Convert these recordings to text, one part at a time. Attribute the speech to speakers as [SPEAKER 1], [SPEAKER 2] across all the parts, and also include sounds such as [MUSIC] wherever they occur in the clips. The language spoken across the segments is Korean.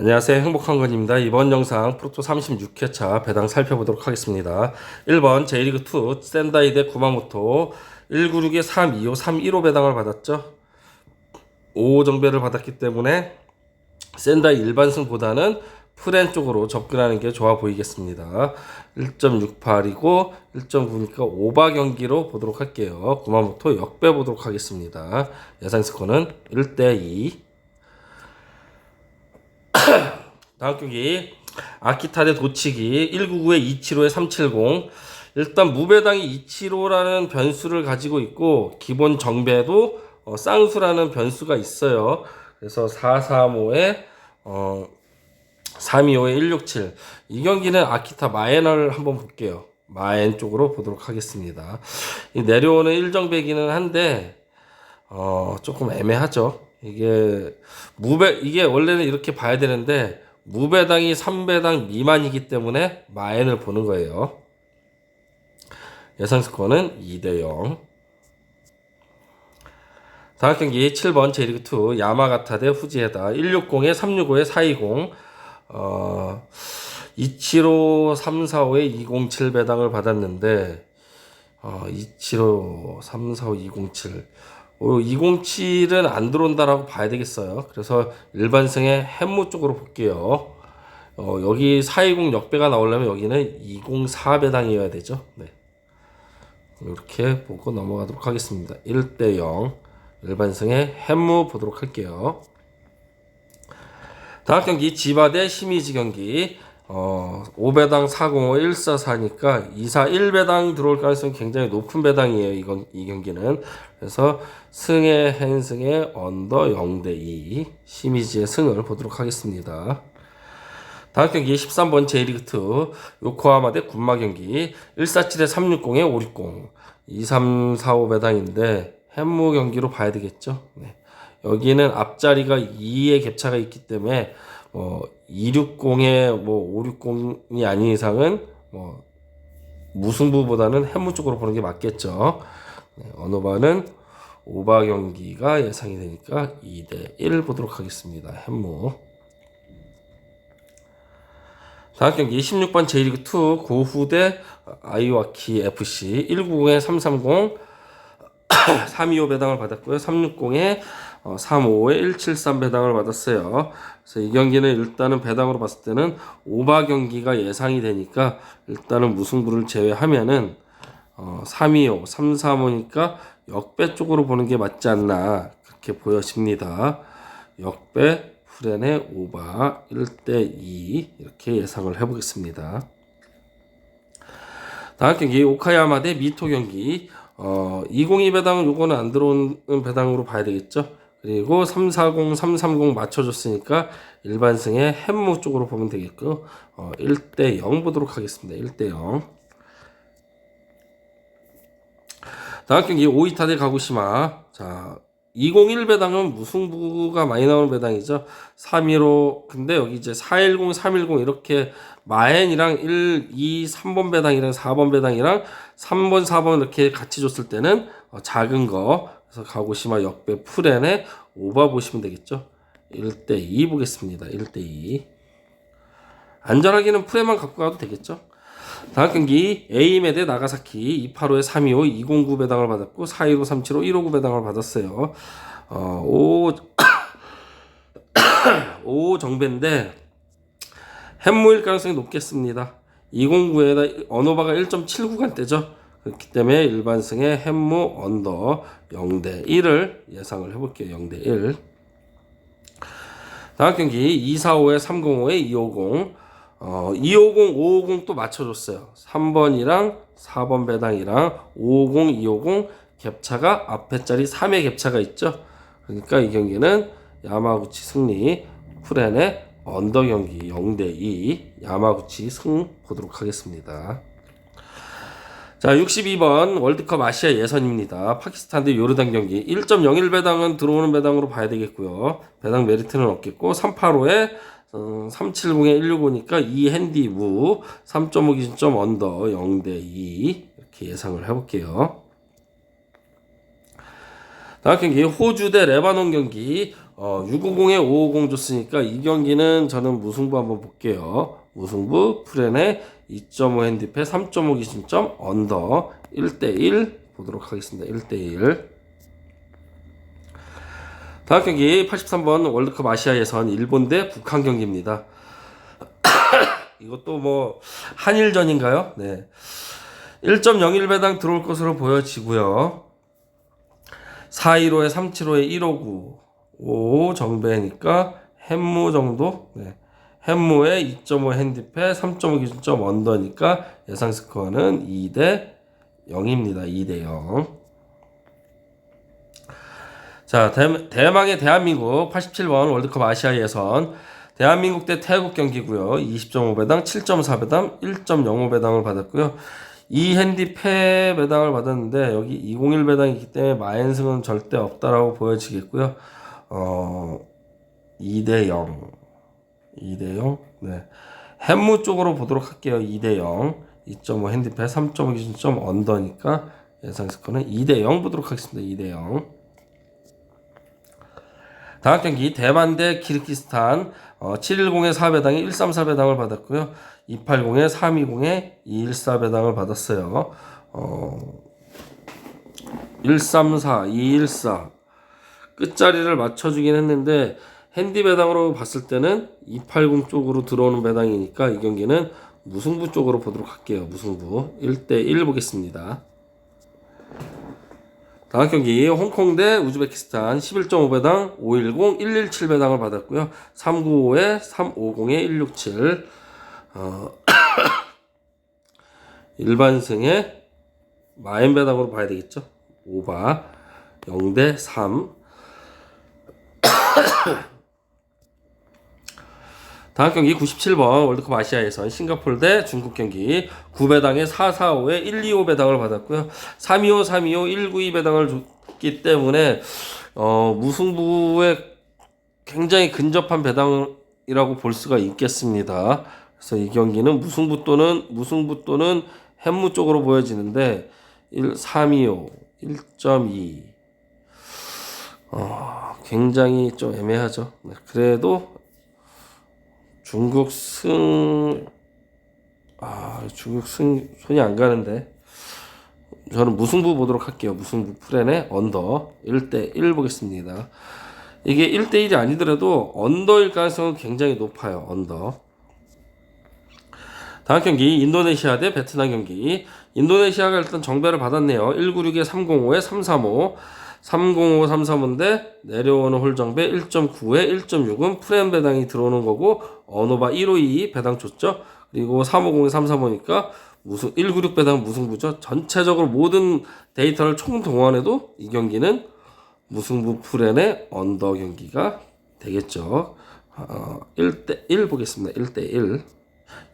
[SPEAKER 1] 안녕하세요. 행복한 건입니다. 이번 영상 프로토 36회차 배당 살펴보도록 하겠습니다. 1번 J리그2 센다이 대 구마모토 196에 325, 315 배당을 받았죠. 5 정배를 받았기 때문에 센다이 일반승보다는 프렌 쪽으로 접근하는 게 좋아 보이겠습니다. 1.68이고 1.9니까 오바 경기로 보도록 할게요. 구마모토 역배 보도록 하겠습니다. 예상 스코어는 1대2. [COUGHS] 다음 경기 아키타 대 도치기 199에 275에 370 일단 무배당이 275라는 변수를 가지고 있고 기본 정배도 어, 쌍수라는 변수가 있어요. 그래서 435에 어 325에 167. 이 경기는 아키타 마에너를 한번 볼게요. 마엔 쪽으로 보도록 하겠습니다. 이 내려오는 일정배기는 한데 어 조금 애매하죠. 이게 무배 이게 원래는 이렇게 봐야 되는데 무배당이 3배당 미만이기 때문에 마엔을 보는 거예요. 예상 스코어는 2대 0. 다음 경기 7번 J리그 2 야마가타 대 후지에다 160에 365에 420 어, 275, 345에 207 배당을 받았는데 어, 275, 345, 207 어, 207은 안 들어온다라고 봐야 되겠어요. 그래서 일반승의 햄무 쪽으로 볼게요. 어, 여기 420 역배가 나오려면 여기는 204 배당이어야 되죠. 네. 이렇게 보고 넘어가도록 하겠습니다. 1대 0 일반승의 햄무 보도록 할게요. 다음 경기 지바 대 시미지 경기 어, 5배당 405 144니까 24 1배당 들어올 가능성이 굉장히 높은 배당이에요. 이건 이 경기는. 그래서 승의 헨승의 언더 0대 2 시미지의 승을 보도록 하겠습니다. 다음 경기 13번 J리그2 요코하마 대 군마 경기 147에 360에 560 2345 배당인데 햄무 경기로 봐야 되겠죠. 네. 여기는 앞자리가 2의 격차가 있기 때문에 뭐 260에 뭐 560이 아닌 이상은 뭐 무승부보다는 햄무 쪽으로 보는 게 맞겠죠. 네, 어느 바는 오바 경기가 예상이 되니까 2대 1 보도록 하겠습니다. 햄무. 다음 경기 16번 J리그2 고후 대 아이와키 FC 190에 330 325 배당을 받았고요. 360에 355에 173 배당을 받았어요. 그래서 이 경기는 일단은 배당으로 봤을 때는 오바 경기가 예상이 되니까 일단은 무승부를 제외하면은 어, 325, 335니까 역배 쪽으로 보는 게 맞지 않나 그렇게 보여집니다. 역배 후렌의 오바 1대2 이렇게 예상을 해보겠습니다. 다음 경기 오카야마 대 미토 경기 어, 202 배당은 요거는 안 들어오는 배당으로 봐야 되겠죠. 그리고 340, 330 맞춰줬으니까 일반승의 햄무 쪽으로 보면 되겠고 어, 1대 0 보도록 하겠습니다. 1대 0 다음 경기 오이타 대 가고시마 자 201 배당은 무승부가 많이 나오는 배당이죠. 315 근데 여기 이제 410, 310 이렇게 마엔이랑 1, 2, 3번 배당이랑 4번 배당이랑 3번, 4번 이렇게 같이 줬을 때는 어, 작은 거 그래서 가고시마 역배 풀엔에 오바 보시면 되겠죠. 1대 2 보겠습니다. 1대 2 안전하게는 풀에만 갖고 가도 되겠죠. 다음 경기 에이메 대 나가사키 285에 325 209 배당을 받았고 415 375 159 배당을 받았어요. 어, 5 5 [COUGHS] 정배인데 햄무일 가능성이 높겠습니다. 209에다 언어바가 1.79간 대죠. 그렇기 때문에 일반승의 햄무 언더 0대 1을 예상을 해볼게요. 0대 1. 다음 경기 245에 305에 250 어, 250, 550 또 맞춰줬어요. 3번이랑 4번 배당이랑 550, 250 갭차가 앞에 자리 3의 갭차가 있죠. 그러니까 이 경기는 야마구치 승리, 프렌의 언더 경기 0대2 야마구치 승 보도록 하겠습니다. 자, 62번 월드컵 아시아 예선입니다. 파키스탄 대 요르단 경기 1.01 배당은 들어오는 배당으로 봐야 되겠고요. 배당 메리트는 없겠고 385에 어, 370에 165니까 2 핸디 무 3.5 기준점 언더 0 대 2 이렇게 예상을 해 볼게요. 다음 경기 호주 대 레바논 경기 어, 650에 550 줬으니까 이 경기는 저는 무승부 한번 볼게요. 무승부 프렌의 2.5 핸디패 3.5 기준점 언더 1대1 보도록 하겠습니다. 1대1 다음 경기 83번 월드컵 아시아 예선 일본 대 북한 경기입니다. [COUGHS] 이것도 뭐 한일전인가요? 네. 1.01배당 들어올 것으로 보여지고요. 415에 375에 159 5 정배니까 햄무 정도 네. 햄무에 2.5 핸디패 3.5 기준점 언더니까 예상 스코어는 2대 0입니다. 2대 0. 자, 대, 대망의 대한민국 87번 월드컵 아시아 예선 대한민국 대 태국 경기고요. 20.5배당, 7.4배당, 1.05배당을 받았고요. 이 핸디패 배당을 받았는데 여기 201 배당이기 때문에 마인승은 절대 없다라고 보여지겠고요. 어 2대 0. 2대 0. 네. 햄무 쪽으로 보도록 할게요. 2대 0. 2.5 핸디패 3.5 기준점 언더니까 예상 스코어는 2대 0 보도록 하겠습니다. 2대 0. 다음 경기 대만 대 키르기스탄 어, 710에 4배당에 134 배당을 받았고요. 280에 320에 214 배당을 받았어요. 어, 134, 214 끝자리를 맞춰주긴 했는데 핸디 배당으로 봤을 때는 280 쪽으로 들어오는 배당이니까 이 경기는 무승부 쪽으로 보도록 할게요. 무승부 1대1 보겠습니다. 다음 경기 홍콩 대 우즈베키스탄 11.5배당 510 117배당을 받았고요. 395에 350에 167 어, [COUGHS] 일반승에 마인 배당으로 봐야 되겠죠. 5바 0대 3 다음 경기 97번 월드컵 아시아 예선 싱가포르 대 중국 경기 9배당에 445에 125 배당을 받았고요. 325, 325, 192 배당을 줬기 때문에 어, 무승부에 굉장히 근접한 배당이라고 볼 수가 있겠습니다. 그래서 이 경기는 무승부 또는 무승부 또는 햄무 쪽으로 보여지는데 1, 325, 1.2 어, 굉장히 좀 애매하죠. 네, 그래도 중국 승, 아, 중국 승, 손이 안 가는데. 저는 무승부 보도록 할게요. 무승부 프렌의 언더 1대1 보겠습니다. 이게 1대1이 아니더라도 언더일 가능성은 굉장히 높아요. 언더. 다음 경기 인도네시아 대 베트남 경기. 인도네시아가 일단 정배를 받았네요. 196에 305에 335. 305, 335인데 내려오는 홀정배 1.9에 1.6은 프레임 배당이 들어오는 거고 어노바 152 배당 줬죠. 그리고 350에 335니까 무슨 196 배당 무승부죠. 전체적으로 모든 데이터를 총 동원해도 이 경기는 무승부 프렌의 언더 경기가 되겠죠. 어, 1대 1 보겠습니다. 1대 1.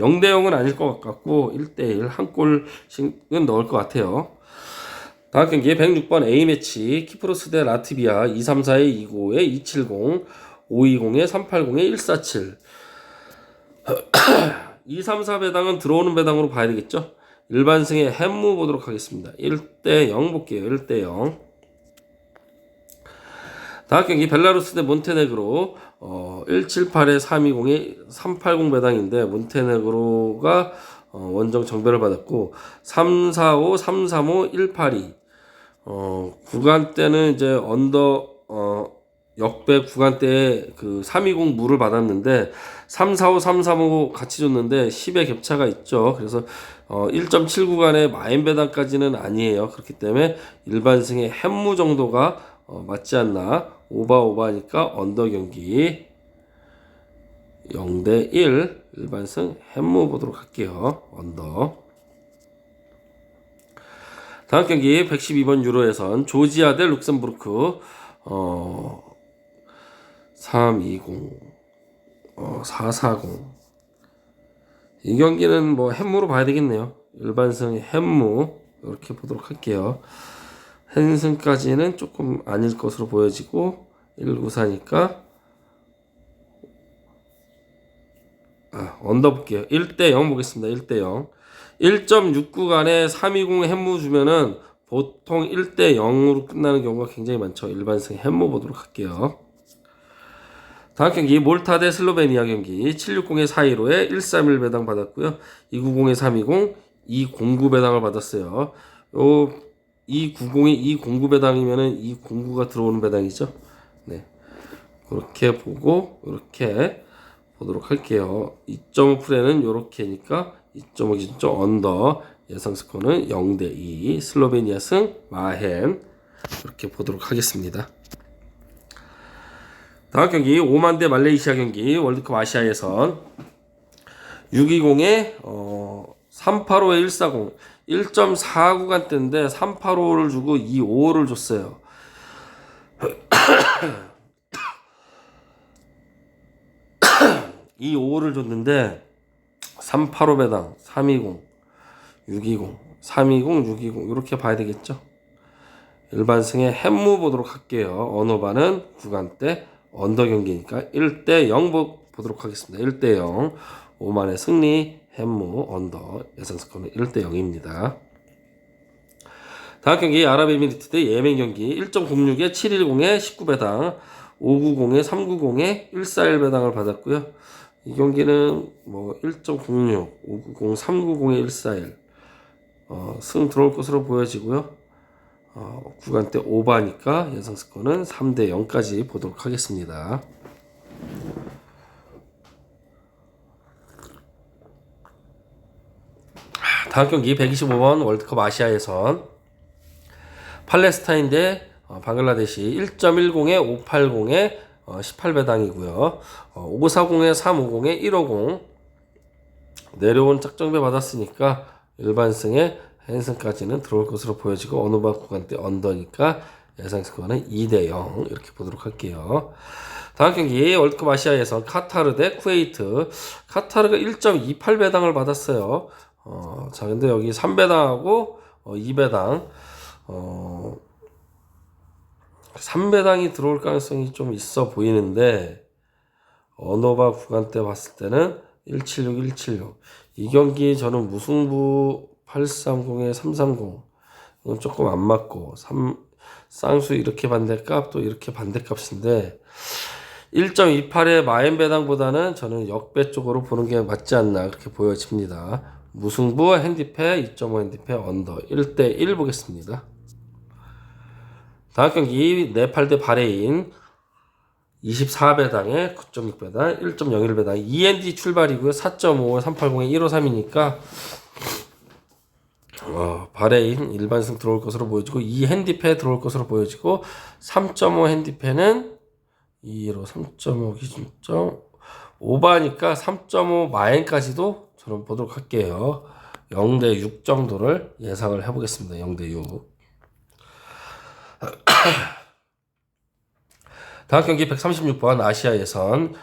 [SPEAKER 1] 0대 0은 아닐 것 같고 1대 1 한 골씩은 넣을 것 같아요. 다음 경기 106번 A매치 키프로스 대 라트비아 234에 295에 270 520에 380에 147 234 배당은 들어오는 배당으로 봐야 되겠죠? 일반승의 햄무 보도록 하겠습니다. 1대 0 볼게요. 1대 0 다음 경기 벨라루스 대 몬테네그로 어, 178에 320에 380 배당인데 몬테네그로가 어, 원정 정배를 받았고 345, 335, 182 어, 구간대는 이제 언더 어, 역배 구간대에 그 320 물을 받았는데 345, 335 같이 줬는데 10의 격차가 있죠. 그래서 어, 1.7 구간의 마인 배당까지는 아니에요. 그렇기 때문에 일반승의 햄무 정도가 어, 맞지 않나 오바 오바니까 언더 경기 0대 1 일반승 햄무 보도록 할게요. 언더 다음 경기 112번 유로에선 조지아 대 룩셈부르크 어 320, 어 440. 이 경기는 뭐 햄무로 봐야 되겠네요. 일반승 햄무 이렇게 보도록 할게요. 헨승까지는 조금 아닐 것으로 보여지고 194니까 아, 언더 볼게요. 1대 0 보겠습니다. 1대 0. 1.6구간에 320 햄무 주면은 보통 1대 0으로 끝나는 경우가 굉장히 많죠. 일반승 햄무 보도록 할게요. 다음 경기 몰타 대 슬로베니아 경기 760에 415에 131 배당 받았고요. 290에 320, 209 배당을 받았어요. 요 290이 209 배당이면은 209가 들어오는 배당이죠. 네. 그렇게 보고 이렇게 보도록 할게요. 2.5 프레는 요렇게니까 2.5 기준점 언더 예상 스코어는 0대 2 슬로베니아 승 마헨 이렇게 보도록 하겠습니다. 다음 경기 오만 대 말레이시아 경기 월드컵 아시아 예선 620에 어 385에 140 1.49간대인데 385를 주고 25를 줬어요. [COUGHS] 25를 줬는데 385 배당 320 620 320 620 이렇게 봐야 되겠죠. 일반승의 햄무 보도록 할게요. 언어반은 구간대 언더 경기니까 1대 0 보- 보도록 하겠습니다. 1대 0 오만의 승리 햄무 언더 예상 스코어는 1대 0입니다. 다음 경기 아랍에미리트 대 예멘 경기 1.06에 710에 19배당 590에 390에 141배당을 받았고요. 이 경기는 뭐 1.06, 590, 390에 141 어, 승 들어올 것으로 보여지고요. 어, 구간대 오바니까 예상 스코어는 3대 0까지 보도록 하겠습니다. 다음 경기 125번 월드컵 아시아 예선 팔레스타인 대 어, 방글라데시 1.10에 580에 어, 18배당이고요. 어, 540에 350에 150 내려온 짝정배 받았으니까 일반승에 헨슨까지는 들어올 것으로 보여지고 어느 바 구간대 언더니까 예상 스코어는 2대 0 이렇게 보도록 할게요. 다음 경기 월드컵 아시아 예선 카타르 대 쿠웨이트 카타르가 1.28 배당을 받았어요. 어, 자 근데 여기 3 배당하고 어, 2 배당 어, 3배당이 들어올 가능성이 좀 있어 보이는데 언어바 구간대 봤을 때는 176, 176. 이 경기 저는 무승부 830에 330. 이건 조금 안 맞고 3 쌍수 이렇게 반대값 또 이렇게 반대값인데 1.28의 마엔 배당보다는 저는 역배 쪽으로 보는 게 맞지 않나 그렇게 보여집니다. 무승부 핸디패 2.5 핸디패 언더 1대 1 보겠습니다. 다음 경기 네팔 대 바레인 24배당에 9.6배당 1.01배당 END 출발이고요. 4.5 380에 153이니까 어, 바레인 일반승 들어올 것으로 보여지고 이 핸디패 들어올 것으로 보여지고 3.5 핸디패는 2로 3.5 기준점 오바니까 3.5 마엔까지도 저는 보도록 할게요. 0대 6 정도를 예상을 해보겠습니다. 0대 6 [LAUGHS] 다음 경기 136번 아시아 예선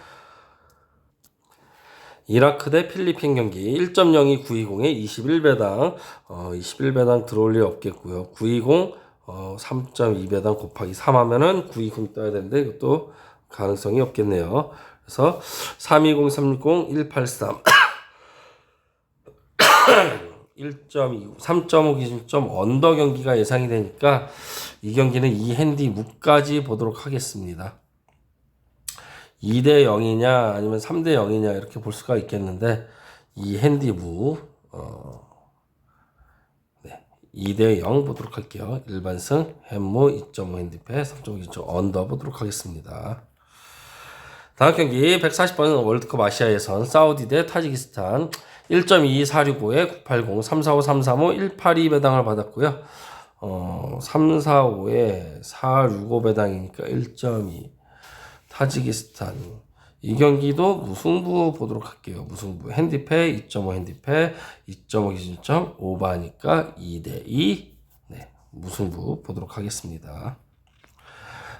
[SPEAKER 1] 이라크 대 필리핀 경기 1.02 920에 21배당 어 21배당 들어올 일 없겠고요. 920 어 3.2배당 곱하기 3 하면은 920 떠야 되는데 이것도 가능성이 없겠네요. 그래서 320 360 183 1.2 3.5 기준점 언더 경기가 예상이 되니까 이 경기는 이 핸디 무까지 보도록 하겠습니다. 2대 0이냐 아니면 3대 0이냐 이렇게 볼 수가 있겠는데 이 핸디부 어, 네, 2대 0 보도록 할게요. 일반승 햄모 2.5 핸디패 3.5 언더 보도록 하겠습니다. 다음 경기 140번 월드컵 아시아 예선 사우디 대 타지키스탄 1.2465에 980 345 335 182 배당을 받았고요. 어, 345에 465 배당이니까 1.2 타지키스탄 이 경기도 무승부 보도록 할게요. 무승부 핸디패 2.5 핸디패 2.5 기준점 오바니까 2대 2 네, 무승부 보도록 하겠습니다.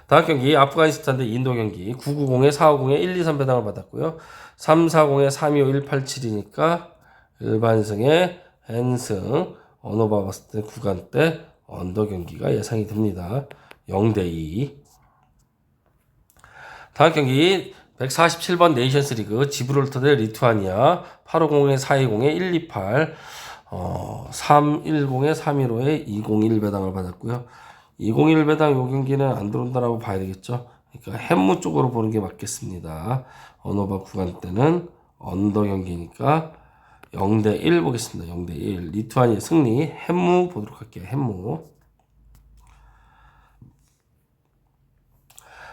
[SPEAKER 1] 다음 경기 아프가니스탄 대 인도 경기 990에 450에 123 배당을 받았고요. 340에 325 187이니까 일반승에 헨승 언어바 봤을 때 구간대 언더 경기가 예상이 됩니다. 0대 2 다음 경기 147번 네이션스 리그 지브롤터 대 리투아니아 850에 420에 128 어, 310에 315에 201 배당을 받았고요. 201 배당 요 경기는 안 들어온다라고 봐야 되겠죠. 그러니까 햄무 쪽으로 보는 게 맞겠습니다. 언어바 구간 때는 언더 경기니까 0대 1 보겠습니다. 0대 1. 리투아니아 승리. 햄무 보도록 할게요. 햄무.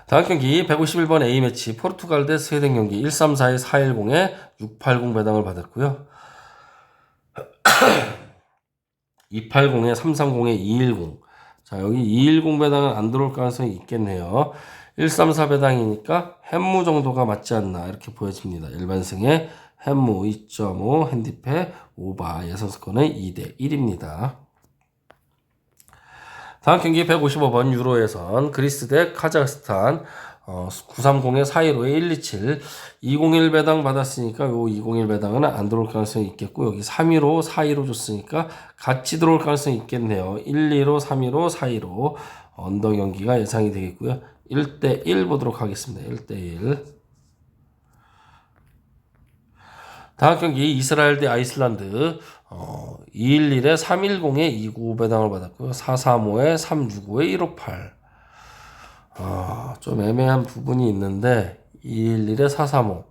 [SPEAKER 1] 다음 경기 151번 A매치 포르투갈 대 스웨덴 경기 134에 410에 680 배당을 받았고요. 280에 330에 210. 자, 여기 210 배당은 안 들어올 가능성이 있겠네요. 134 배당이니까 햄무 정도가 맞지 않나 이렇게 보여집니다. 일반승에 햄무 2.5, 핸디패 오바 예선 스코는 2대 1입니다. 다음 경기 155번 유로에선. 그리스 대 카자흐스탄. 어, 930에 415에 127 201 배당 받았으니까 요 201 배당은 안 들어올 가능성이 있겠고 여기 315 415 줬으니까 같이 들어올 가능성이 있겠네요. 115 315 415 언더 경기가 예상이 되겠고요. 1대 1 보도록 하겠습니다. 1대 1 다음 경기 이스라엘 대 아이슬란드 어, 211에 310에 295 배당을 받았고요. 435에 365에 158. 아, 좀 애매한 부분이 있는데 211에 435.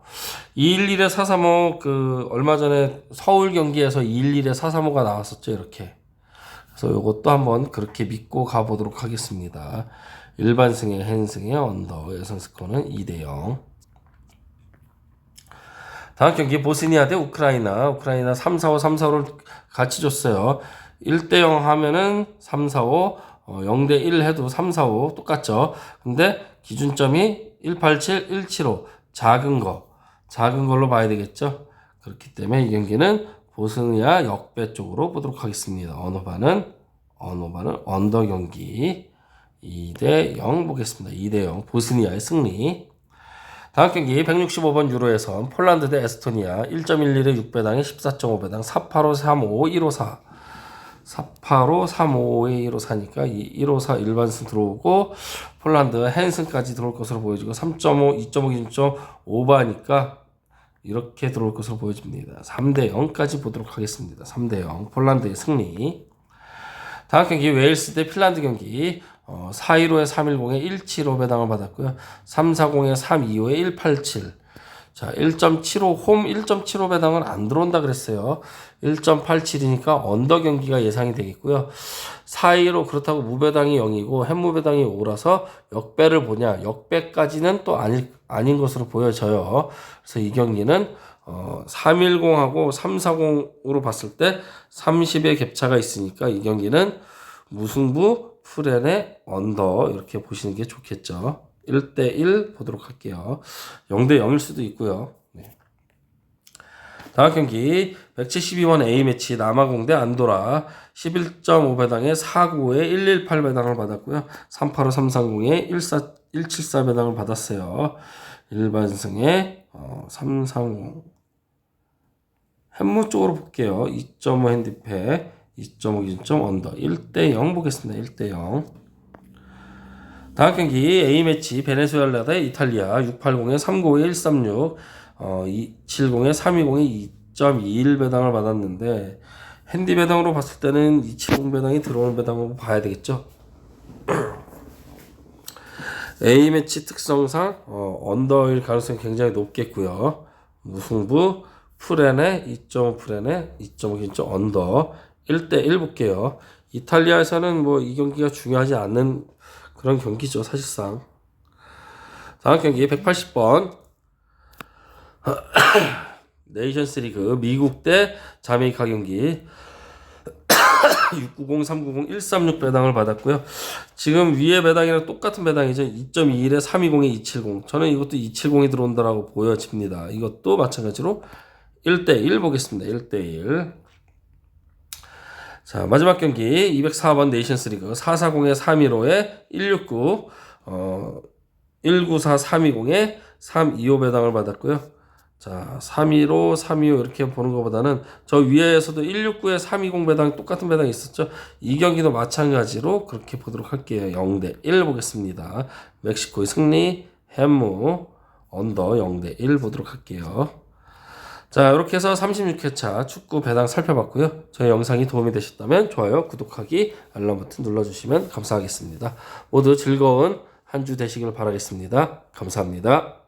[SPEAKER 1] 211에 435 그 얼마 전에 서울 경기에서 211에 435가 나왔었죠, 이렇게. 그래서 이것도 한번 그렇게 믿고 가보도록 하겠습니다. 일반 승의 헨승의 언더 예선 스코어는 2대 0. 다음 경기 보스니아 대 우크라이나. 우크라이나 3, 4, 5, 3, 4, 5를 같이 줬어요. 1대 0 하면은 3, 4, 5, 어, 0대 1 해도 3, 4, 5 똑같죠. 근데 기준점이 187, 175 작은 거. 작은 걸로 봐야 되겠죠. 그렇기 때문에 이 경기는 보스니아 역배 쪽으로 보도록 하겠습니다. 언어반은 언어반은 언더 경기 2대 0 보겠습니다. 2대 0 보스니아의 승리. 다음 경기 165번 유로에선 폴란드 대 에스토니아 1.11에 6배당에 14.5배당 485 35 154 485 35에 154니까 이 154 일반승 들어오고 폴란드 헨슨까지 들어올 것으로 보여지고 3.5 2.5 기준점 오버니까 이렇게 들어올 것으로 보여집니다. 3대 0까지 보도록 하겠습니다. 3대 0 폴란드의 승리 다음 경기 웨일스 대 핀란드 경기 어, 415에 310에 175 배당을 받았고요. 340에 325에 187. 자, 1.75 홈 1.75 배당은 안 들어온다 그랬어요. 1.87이니까 언더 경기가 예상이 되겠고요. 415 그렇다고 무배당이 0이고 햄무배당이 5라서 역배를 보냐? 역배까지는 또 아니, 아닌 것으로 보여져요. 그래서 이 경기는 어, 310하고 340으로 봤을 때 30의 격차가 있으니까 이 경기는 무승부 프렌의 언더 이렇게 보시는 게 좋겠죠. 1대1 보도록 할게요. 0대0일 수도 있고요. 네. 다음 경기 172번 A매치 남아공대 안도라 11.5배당에 49에 118배당을 받았고요. 385 330에 14, 174배당을 받았어요. 일반승에 어, 330 햄무 쪽으로 볼게요. 2.5 핸디패 2.5 기준점 언더 1대 0 보겠습니다. 1대 0. 다음 경기 A매치 베네수엘라 대 이탈리아 680에 395에 136 어, 270에 320에 2.21 배당을 받았는데 핸디 배당으로 봤을 때는 270 배당이 들어오는 배당으로 봐야 되겠죠. [CLEARS THROAT] A매치 특성상 어, 언더일 가능성이 굉장히 높겠고요. 무승부 프렌에 2.5 프렌에 2.5 기준점 언더 1대1 볼게요. 이탈리아에서는 뭐 이 경기가 중요하지 않는 그런 경기죠, 사실상. 다음 경기 180번. 네이션스 리그 미국 대 자메이카 경기 690, 390, 136 배당을 받았고요. 지금 위에 배당이랑 똑같은 배당이죠. 2.21에 320에 270. 저는 이것도 270이 들어온다라고 보여집니다. 이것도 마찬가지로 1대1 보겠습니다. 1대1. 자, 마지막 경기 204번 네이션스 리그 440에 315에 169 어 194 320에 325 배당을 받았고요. 자, 315 325 이렇게 보는 것보다는 저 위에서도 169에 320 배당 똑같은 배당이 있었죠. 이 경기도 마찬가지로 그렇게 보도록 할게요. 0대 1 보겠습니다. 멕시코의 승리 햄무 언더 0대 1 보도록 할게요. 자, 이렇게 해서 36회차 축구 배당 살펴봤고요. 저희 영상이 도움이 되셨다면 좋아요, 구독하기, 알람 버튼 눌러주시면 감사하겠습니다. 모두 즐거운 한 주 되시길 바라겠습니다. 감사합니다.